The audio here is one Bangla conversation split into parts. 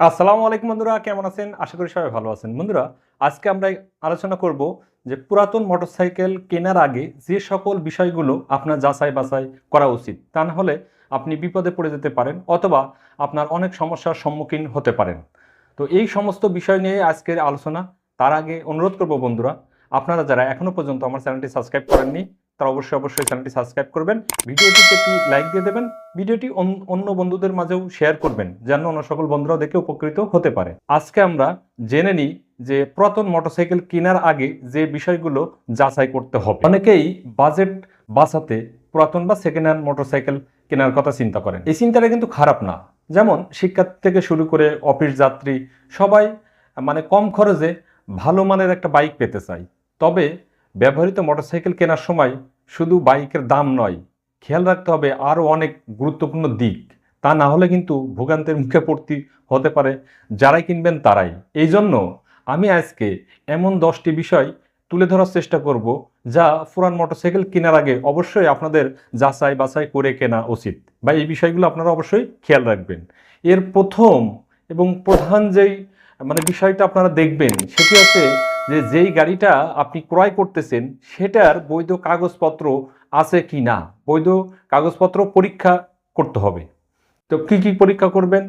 আসসালামু আলাইকুম বন্ধুরা, কেমন আছেন? আশা করি সবাই ভালো আছেন। বন্ধুরা, আজকে আমরা আলোচনা করব যে পুরাতন মোটরসাইকেল কেনার আগে যে সকল বিষয়গুলো আপনার যাচাই বাছাই করা উচিত, তা না হলে আপনি বিপদে পড়ে যেতে পারেন অথবা আপনার অনেক সমস্যার সম্মুখীন হতে পারেন। তো এই সমস্ত বিষয় নিয়ে আজকের আলোচনা, তার আগে অনুরোধ করব বন্ধুরা, আপনারা যারা এখনও পর্যন্ত আমার চ্যানেলটি সাবস্ক্রাইব করেননি তারা অবশ্যই অবশ্যই চ্যানেলটি সাবস্ক্রাইব করবেন। ভিডিওটিতে একটি লাইক দিয়ে দেবেন। ভিডিওটি অন- অন্য বন্ধুদের মাঝেও শেয়ার করবেন, যেন অন্য সকল বন্ধুরাও দেখে উপকৃত হতে পারে। আজকে আমরা জেনে নিই যে পুরাতন মোটরসাইকেল কেনার আগে যে বিষয়গুলো যাচাই করতে হবে। অনেকেই বাজেট বাঁচাতে পুরাতন বা সেকেন্ড হ্যান্ড মোটরসাইকেল কেনার কথা চিন্তা করেন। এই চিন্তাটা কিন্তু খারাপ না। যেমন শিক্ষার্থী থেকে শুরু করে অফিস যাত্রী সবাই মানে কম খরচে ভালো মানের একটা বাইক পেতে চাই তবে ব্যবহৃত মোটরসাইকেল কেনার সময় শুধু বাইকের দাম নয়, খেয়াল রাখতে হবে আরও অনেক গুরুত্বপূর্ণ দিক। তা না হলে কিন্তু ভোগান্তের মুখে পড়তে হতে পারে, যারাই কিনবেন তারাই। এই জন্য আমি আজকে এমন দশটি বিষয় তুলে ধরার চেষ্টা করব, যা পুরান মোটরসাইকেল কেনার আগে অবশ্যই আপনাদের যাচাই বাছাই করে কেনা উচিত। বা এই বিষয়গুলো আপনারা অবশ্যই খেয়াল রাখবেন। এর প্রথম এবং প্রধান যেই মানে বিষয়টা আপনারা দেখবেন, সেটি হচ্ছে যে যেই গাড়িটা আপনি ক্রয় করতেছেন, সেটার বৈধ কাগজপত্র আছে কি না? বৈধ কাগজপত্র পরীক্ষা করতে হবে। তো কি কি পরীক্ষা করবেন?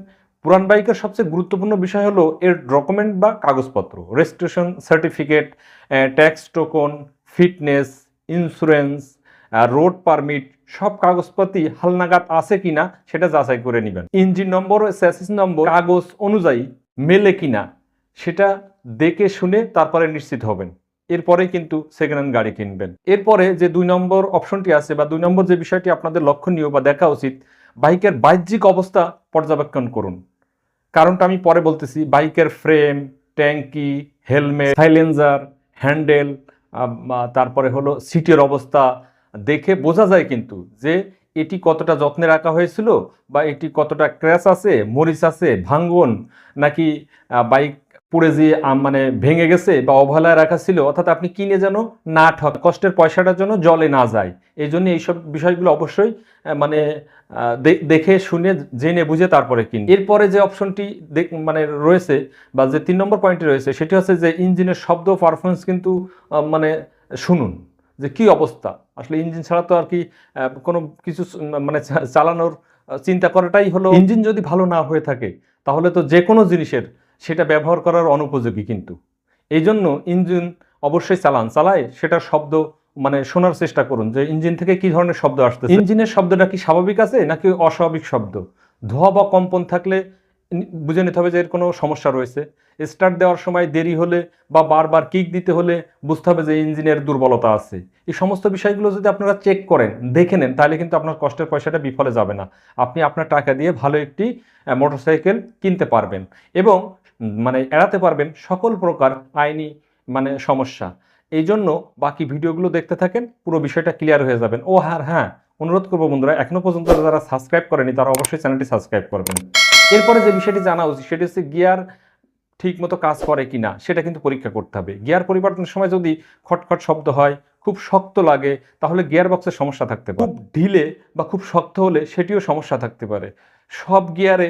পুরান বাইকের সবচেয়ে গুরুত্বপূর্ণ বিষয় হলো এর ডকুমেন্ট বা কাগজপত্র। Registration certificate tax token, fitness, insurance road permit, সব কাগজপাতি হালনাগাদ আছে কিনা সেটা যাচাই করে নেবেন। ইঞ্জিন নম্বর ও স্যাসিস নম্বর কাগজ অনুযায়ী মেলে কিনা সেটা দেখে শুনে তারপরে নিশ্চিত হবেন। এরপরে কিন্তু সেকেন্ড হ্যান্ড গাড়ি কিনবেন। এরপরে যে দুই নম্বর অপশনটি আছে বা দুই নম্বর যে বিষয়টি আপনাদের লক্ষণীয় বা দেখা উচিত, বাইকের বাহ্যিক অবস্থা পর্যবেক্ষণ করুন। কারণটা আমি পরে বলতেছি, বাইকের ফ্রেম ট্যাঙ্কি হেলমেট সাইলেন্সার হ্যান্ডেল তারপরে হলো সিটের অবস্থা দেখে বোঝা যায় কিন্তু যে এটি কতটা যত্নে রাখা হয়েছিল বা এটি কতটা ক্র্যাশ আছে, মরিচ আছে, ভাঙ্গন, নাকি বাইক পুড়ে যে মানে ভেঙে গেছে বা অবহেলায় রাখা ছিল, অর্থাৎ আপনি কিনে যেন না ঠক, কষ্টের পয়সাটার জন্য জলে না যায়। এই জন্য এইসব বিষয়গুলো অবশ্যই মানে দেখে, শুনে, জেনে, বুঝে তারপরে কিন এরপরে যে অপশনটি মানে রয়েছে বা যে তিন নম্বর পয়েন্টে রয়েছে, সেটি হচ্ছে যে ইঞ্জিনের শব্দ পারফরমেন্স কিন্তু মানে শুনুন, যে কি অবস্থা? আসলে ইঞ্জিন ছাড়া তো আর কি কোনো কিছু মানে চালানোর চিন্তা করাটাই হলো ইঞ্জিন যদি ভালো না হয়ে থাকে, তাহলে তো যে কোনো জিনিসের সেটা ব্যবহার করার অনুপযোগী কিন্তু। এই জন্য ইঞ্জিন অবশ্যই চালান, চালায় সেটার শব্দ মানে শোনার চেষ্টা করুন যে ইঞ্জিন থেকে কি ধরনের শব্দ আসছে ইঞ্জিনের শব্দটা কি স্বাভাবিক আছে নাকি অস্বাভাবিক শব্দ? ধোয়া বা কম্পন থাকলে বুঝে নিতে হবে যে এর কোনো সমস্যা রয়েছে। স্টার্ট দেওয়ার সময় দেরি হলে বা বারবার কিক দিতে হলে বুঝতে হবে যে ইঞ্জিনের দুর্বলতা আছে। এই সমস্ত বিষয়গুলো যদি আপনারা চেক করেন, দেখে নেন, তাহলে কিন্তু আপনার কষ্টের পয়সাটা বিফলে যাবে না। আপনি আপনার টাকা দিয়ে ভালো একটি মোটরসাইকেল কিনতে পারবেন। এবং মানে এড়াতে পারবেন সকল প্রকার আইনি মানে সমস্যা। এই জন্য বাকি ভিডিওগুলো দেখতে থাকেন, পুরো বিষয়টা ক্লিয়ার হয়ে যাবেন। ও হ্যাঁ হ্যাঁ অনুরোধ করব বন্ধুরা, এখনও পর্যন্ত যারা সাবস্ক্রাইব করেনি, তারা অবশ্যই চ্যানেলটি সাবস্ক্রাইব করবেন। এরপরে যে বিষয়টি জানা উচিত, সেটি হচ্ছে গিয়ার ঠিক মতো কাজ করে কিনা, সেটা কিন্তু পরীক্ষা করতে হবে। গিয়ার পরিবর্তনের সময় যদি খটখট শব্দ হয়, খুব শক্ত লাগে, তাহলে গিয়ার বক্সের সমস্যা থাকতে পারে। খুব ঢিলে বা খুব শক্ত হলে সেটিও সমস্যা থাকতে পারে। সব গিয়ারে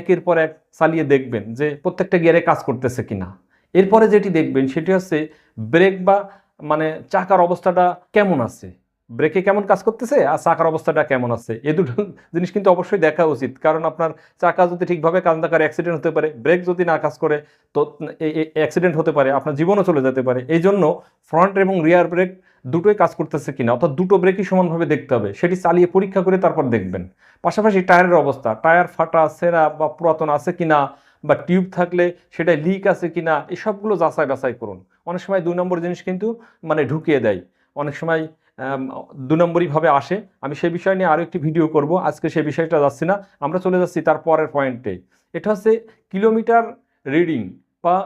একের পর এক চালিয়ে দেখবেন যে প্রত্যেকটা গিয়ারে কাজ করতেছে কিনা। এরপরে যেটি দেখবেন সেটি হচ্ছে ব্রেক বা মানে চাকার অবস্থাটা কেমন আছে? ব্রেকে কেমন কাজ করতেছে আর চাকার অবস্থাটা কেমন আছে? এ দুটো জিনিস কিন্তু অবশ্যই দেখা উচিত। কারণ আপনার চাকা যদি ঠিকভাবে কাজ না করে অ্যাক্সিডেন্ট হতে পারে, ব্রেক যদি না কাজ করে, তো অ্যাক্সিডেন্ট হতে পারে, আপনার জীবনও চলে যেতে পারে। এই জন্য ফ্রন্ট এবং রিয়ার ব্রেক দুটোই কাজ করতেছে কিনা, অর্থাৎ দুটো ব্রেকই সমানভাবে দেখতে হবে, সেটি চালিয়ে পরীক্ষা করে তারপর দেখবেন। পাশাপাশি টায়ারের অবস্থা, টায়ার ফাটা সেরা বা পুরাতন আছে কিনা বা টিউব থাকলে সেটা লিক আছে কিনা, এই সবগুলো যাচাই বাছাই করুন। অনেক সময় দুই নম্বর জিনিস কিন্তু মানে ঢুকিয়ে দেয়। অনেক সময় দু নম্বরইভাবে আসে। আমি সেই বিষয় নিয়ে আরও একটি ভিডিও করব। আজকে সেই বিষয়টা যাচ্ছি না। আমরা চলে যাচ্ছি তার পরের পয়েন্টে এটা হচ্ছে কিলোমিটার রিডিং বা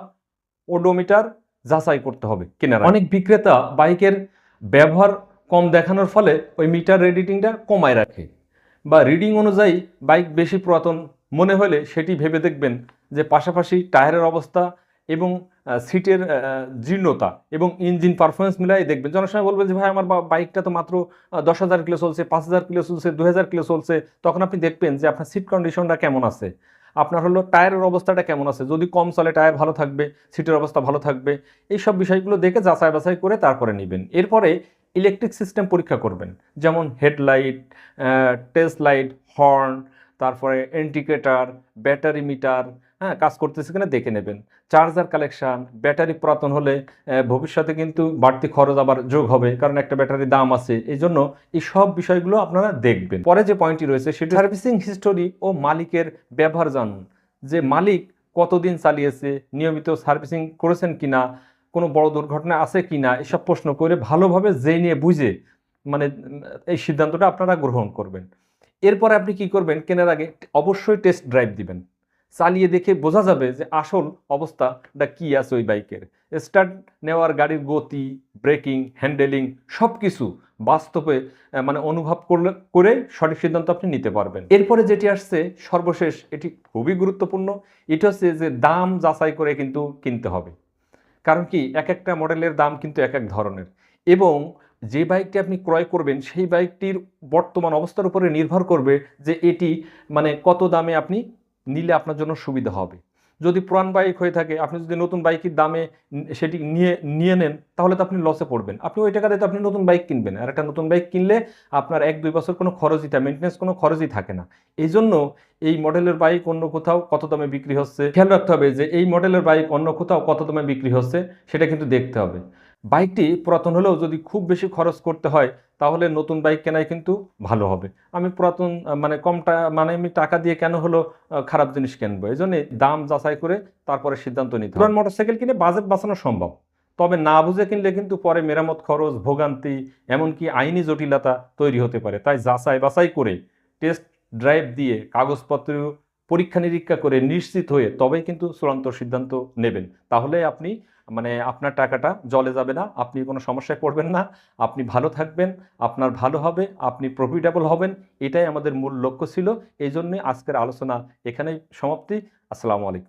ওডোমিটার যাচাই করতে হবে কেনার। অনেক বিক্রেতা বাইকের ব্যবহার কম দেখানোর ফলে ওই মিটার রিডিংটা কমায় রাখে। বা রিডিং অনুযায়ী বাইক বেশি পুরাতন মনে হলে সেটি ভেবে দেখবেন যে পাশাপাশি টায়ারের অবস্থা এবং সিটের জীর্ণতা এবং ইঞ্জিন পারফরমেন্স মিলাই দেখবেন। অনেক সময় বলবেন যে, ভাই, আমার বাইকটা তো মাত্র দশ হাজার কিলো চলছে পাঁচ হাজার কিলো চলছে দু হাজার কিলো চলছে। তখন আপনি দেখবেন যে আপনার সিট কন্ডিশনটা কেমন আছে। আপনার হলো টায়ারের অবস্থাটা কেমন আছে? যদি কম চলে, টায়ার ভালো থাকবে সিটের অবস্থা ভালো থাকবে। এই সব বিষয়গুলো দেখে যাচাই বাছাই করে তারপরে নেবেন। এরপরে ইলেকট্রিক সিস্টেম পরীক্ষা করবেন। যেমন হেডলাইট টেস্ট লাইট হর্ন তারপরে ইন্ডিকেটার ব্যাটারি মিটার হ্যাঁ কাজ করতেছে কিনা দেখে নেবেন। চার্জার কালেকশন ব্যাটারি পুরাতন হলে ভবিষ্যতে কিন্তু বাড়তি খরচ আবার যোগ হবে, কারণ একটা ব্যাটারির দাম আছে। এই জন্য এই সব বিষয়গুলো আপনারা দেখবেন। পরে যে পয়েন্টটি রয়েছে, সেটি সার্ভিসিং হিস্টোরি ও মালিকের ব্যবহার জানুন। যে মালিক কতদিন চালিয়েছে, নিয়মিত সার্ভিসিং করেছেন কিনা কোনো বড় দুর্ঘটনা আছে কি না এসব প্রশ্ন করে ভালোভাবে জেনে বুঝে মানে এই সিদ্ধান্তটা আপনারা গ্রহণ করবেন। এরপরে আপনি কি করবেন? কেনার আগে অবশ্যই টেস্ট ড্রাইভ দিবেন। চালিয়ে দেখে বোঝা যাবে যে আসল অবস্থাটা কি আছে ওই বাইকের। স্টার্ট নেওয়ার গাড়ির গতি ব্রেকিং হ্যান্ডেলিং সব কিছু বাস্তবে মানে অনুভব করলে, করে সঠিক সিদ্ধান্ত আপনি নিতে পারবেন। এরপরে যেটি আসছে, সর্বশেষ এটি খুবই গুরুত্বপূর্ণ, এটা হচ্ছে যে দাম যাচাই করে কিন্তু কিনতে হবে। কারণ কি এক একটা মডেলের দাম কিন্তু এক এক ধরনের। এবং যে বাইকটি আপনি ক্রয় করবেন, সেই বাইকটির বর্তমান অবস্থার উপরে নির্ভর করবে যে এটি মানে কত দামে আপনি নিলে আপনার জন্য সুবিধা হবে। যদি পুরান বাইক হয়ে থাকে, আপনি যদি নতুন বাইকের দামে সেটি নিয়ে নিয়ে নেন, তাহলে তো আপনি লসে পড়বেন। আপনি ওই টাকা দিয়ে তো আপনি নতুন বাইক কিনবেন। আর একটা নতুন বাইক কিনলে আপনার এক দুই বছর কোনো খরচই থাকে মেনটেন্স কোনো খরচই থাকে না। এই জন্য এই মডেলের বাইক অন্য কোথাও কত দামে বিক্রি হচ্ছে, খেয়াল রাখতে হবে যে এই মডেলের বাইক অন্য কোথাও কত দামে বিক্রি হচ্ছে, সেটা কিন্তু দেখতে হবে। বাইকটি পুরাতন হলেও যদি খুব বেশি খরচ করতে হয় তাহলে নতুন বাইক কেনাই কিন্তু ভালো হবে। আমি পুরাতন মানে কম টা- মানে আমি টাকা দিয়ে কেন হলো খারাপ জিনিস কিনবো? এই জন্য দাম যাচাই করে তারপরে সিদ্ধান্ত নিতে পুরান মোটরসাইকেল কিনে বাজেট বাঁচানো সম্ভব। তবে না বুঝে কিনলে কিন্তু পরে মেরামত খরচ, ভোগান্তি, এমনকি আইনি জটিলতা তৈরি হতে পারে। তাই যাচাই বাছাই করে টেস্ট ড্রাইভ দিয়ে কাগজপত্র পরীক্ষা নিরীক্ষা করে নিশ্চিত হয়ে তবেই কিন্তু চূড়ান্ত সিদ্ধান্ত নেবেন। তাহলে আপনি মানে আপনার টাকাটা জলে যাবে না, আপনি কোনো সমস্যায় পড়বেন না, আপনি ভালো থাকবেন, আপনার ভালো হবে, আপনি প্রফিটেবল হবেন, এটাই আমাদের মূল লক্ষ্য ছিল। এই জন্যে আজকের আলোচনা এখানেই সমাপ্তি। আসসালামু আলাইকুম।